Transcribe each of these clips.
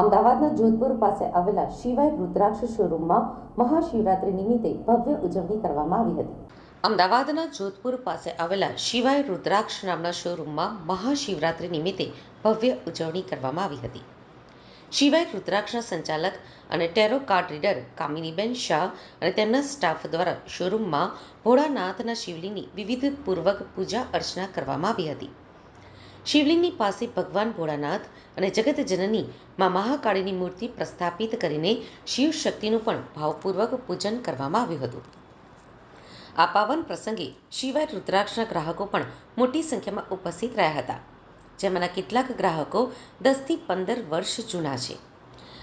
અમદાવાદના જોધપુર પાસે આવેલા શિવાય રુદ્રાક્ષ શોરૂમમાં મહાશિવરાત્રિ નિમિત્તે ભવ્ય ઉજવણી કરવામાં આવી હતી. અમદાવાદના જોધપુર પાસે આવેલા શિવાય રુદ્રાક્ષ નામના શોરૂમમાં મહાશિવરાત્રિ નિમિત્તે ભવ્ય ઉજવણી કરવામાં આવી હતી. શિવાય રુદ્રાક્ષના સંચાલક અને tarot card reader Kaminiben Shah અને તેમના સ્ટાફ દ્વારા શોરૂમમાં ભોળાનાથના શિવલિંગની વિવિધપૂર્વક પૂજા અર્ચના કરવામાં આવી હતી. શિવલિંગની પાસે ભગવાન ભોળાનાથ અને જગત જનની માં મહાકાળીની મૂર્તિ પ્રસ્થાપિત કરીને શિવ શક્તિનું પણ ભાવપૂર્વક પૂજન કરવામાં આવ્યું હતું. આ પાવન પ્રસંગે શિવાય રુદ્રાક્ષના ગ્રાહકો પણ મોટી સંખ્યામાં ઉપસ્થિત રહ્યા હતા, જેમાંના કેટલાક ગ્રાહકો દસથી પંદર વર્ષ જૂના છે.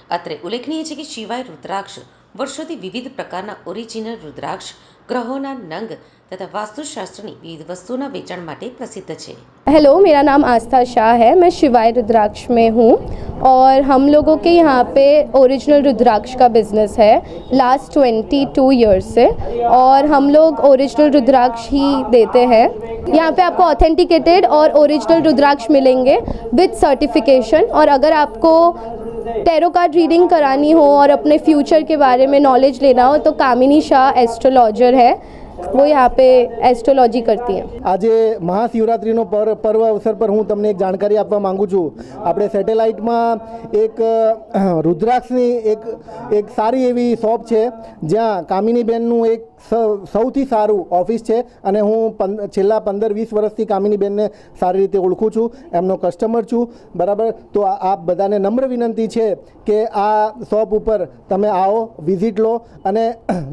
અત્રે ઉલ્લેખનીય છે કે શિવાય રુદ્રાક્ષ વર્ષોથી વિવિધ પ્રકારના ઓરિજિનલ રુદ્રાક્ષ ગ્રહોના નંગ તથા વાસ્તુશાસ્ત્રની વિવિધ વસ્તુઓના વેચાણ માટે પ્રસિદ્ધ છે हेलो मेरा नाम आस्था शाह है मैं शिवाय रुद्राक्ष में हूँ और हम लोगों के यहाँ पे ओरिजिनल रुद्राक्ष का बिज़नेस है लास्ट ट्वेंटी टू ईयर्स से और हम लोग ओरिजिनल रुद्राक्ष ही देते हैं यहाँ पे आपको ऑथेंटिकेटेड और ओरिजिनल रुद्राक्ष मिलेंगे विद सर्टिफिकेशन और अगर आपको टेरो कार्ड रीडिंग करानी हो और अपने फ्यूचर के बारे में नॉलेज लेना हो तो कामिनी शाह एस्ट्रोलॉजर है वो यहाँ पे एस्ट्रोलॉजी करती हैं આજે મહાશિવરાત્રિનો પર પર્વ અવસર પર હું તમને એક જાણકારી આપવા માંગુ છું આપણે સેટેલાઇટમાં એક અ, રુદ્રાક્ષની એક એક સારી એવી શોપ છે જ્યાં કામિનીબેનનું એક સ- સૌથી સારું ઓફિસ છે અને હું પં છેલ્લા પંદર વીસ વર્ષથી કામિનીબેનને સારી રીતે ઓળખું છું એમનો કસ્ટમર છું બરાબર તો આ- આપ બધાને નમ્ર વિનંતી છે કે આ શોપ ઉપર તમે આવો વિઝિટ લો અને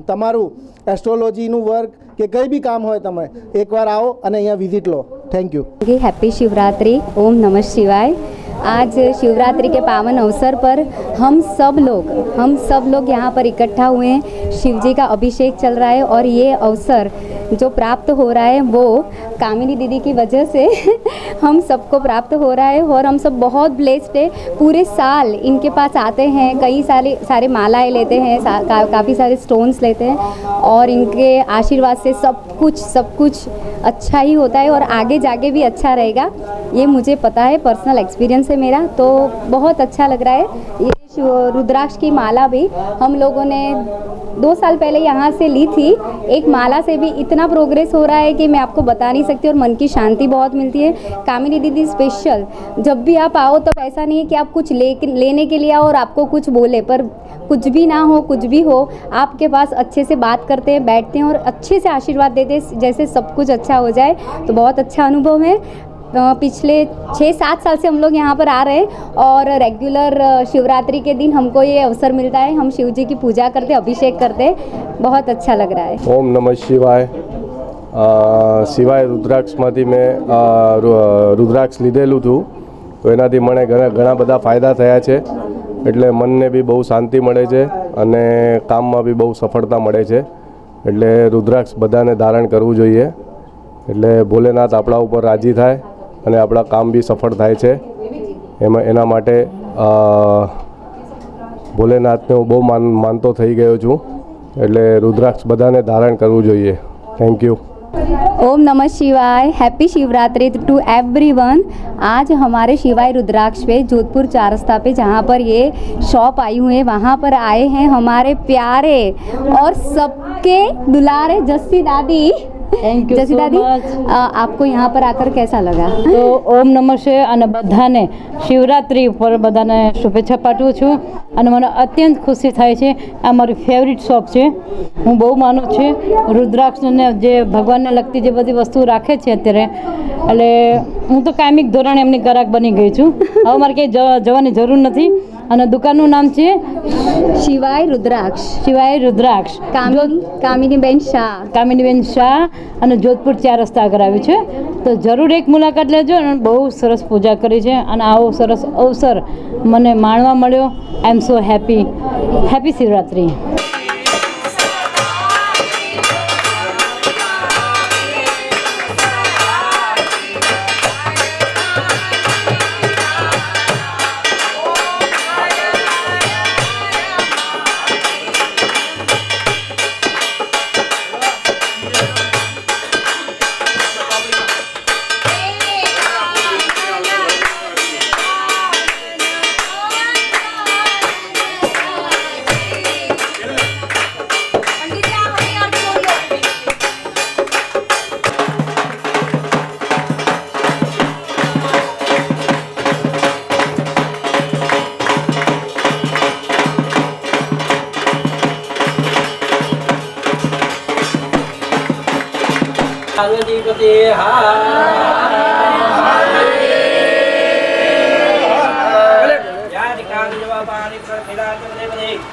તમારું એસ્ટ્રોલોજીનું વર્ક કે કંઈ બી કામ હોય તમે એકવાર આવો અને અહીંયા visit law. Thank you happy Shivratri Om નમઃ શિવાય. आज शिवरात्रि के पावन अवसर पर हम सब लोग हम सब लोग यहाँ पर इकट्ठा हुए हैं। शिव जी का अभिषेक चल रहा है और ये अवसर जो प्राप्त हो रहा है वो कामिनी दीदी की वजह से हम सबको प्राप्त हो रहा है और हम सब बहुत ब्लेस्ड है। पूरे साल इनके पास आते हैं कई सारे सारे मालाएँ लेते हैं का, काफ़ी सारे स्टोन्स लेते हैं और इनके आशीर्वाद से सब कुछ सब कुछ अच्छा ही होता है और आगे जाके भी अच्छा रहेगा। ये मुझे पता है पर्सनल एक्सपीरियंस है मेरा तो बहुत अच्छा लग रहा है। ये रुद्राक्ष की माला भी हम लोगों ने दो साल पहले यहाँ से ली थी। एक माला से भी इतना प्रोग्रेस हो रहा है कि मैं आपको बता नहीं सकती और मन की शांति बहुत मिलती है। कामिनी दीदी स्पेशल जब भी आप आओ तब ऐसा नहीं है कि आप कुछ ले लेने के लिए आओ और आपको कुछ बोले, पर कुछ भी ना हो, कुछ भी हो, आपके पास अच्छे से बात करते हैं, बैठते हैं और अच्छे से आशीर्वाद देते हैं, जैसे सब कुछ अच्छा हो जाए तो बहुत अच्छा अनुभव है। पिछले छः सात साल से हम लोग यहाँ पर आ रहे हैं और रेगुलर अ, शिवरात्रि के दिन हमको ये अवसर मिलता है हम शिव जी की पूजा करते अभिषेक करते बहुत अच्छा लग रहा है ઓમ નમઃ શિવાય અ, શિવાય રુદ્રાક્ષમાંથી મેં અ, રુ- રુદ્રાક્ષ લીધેલું હતું તો એનાથી મને ઘણા ઘણા બધા ફાયદા થયા છે એટલે મનને બી બહુ શાંતિ મળે છે અને કામમાં બી બહુ સફળતા મળે છે એટલે રુદ્રાક્ષ બધાને ધારણ કરવું જોઈએ એટલે ભોલેનાથ આપણા ઉપર રાજી થાય અને આપણા કામ બી સફળ થાય છે એમાં એના માટે અ, ભોલેનાથને હું બહુ માન માનતો થઈ ગયો છું એટલે રુદ્રાક્ષ બધાને ધારણ કરવું જોઈએ થેન્ક યુ ओम नमः शिवाय हैप्पी शिवरात्रि टू एवरीवन आज हमारे शिवाय रुद्राक्ष पे जोधपुर चार रास्ता पे जहाँ पर ये शॉप आई हुई है वहाँ पर आए हैं हमारे प्यारे और सबके दुलारे जस्सी दादी થેન્ક યુ જસી દાદી આપકો યહાં પર આકર કેસા લગા તો ઓમ નમઃ શિવાય અને બધાને શિવરાત્રી ઉપર બધાને શુભેચ્છા પાઠવું છું. અને મને અત્યંત ખુશી થાય છે. આ મારી ફેવરિટ શોપ છે. હું બહુ માનું છું. રુદ્રાક્ષને જે ભગવાનને લગતી જે બધી વસ્તુ રાખે છે અત્યારે એટલે હું તો કાયમિક ધોરણે એમની ગરાક બની ગઈ છું. હવે મારે ક્યાંય જવાની જરૂર નથી. અને દુકાનનું નામ છે? શિવાય રુદ્રાક્ષ. શિવાય રુદ્રાક્ષ. કામિનીબેન શાહ. કામિનીબેન શાહ અને જોધપુર ચાર રસ્તા કરાવ્યું છે. તો જરૂર એક મુલાકાત લેજો અને બહુ સરસ પૂજા કરી છે અને આવો સરસ અવસર મને માણવા મળ્યો. I am so happy happy Shivratri นั่นดี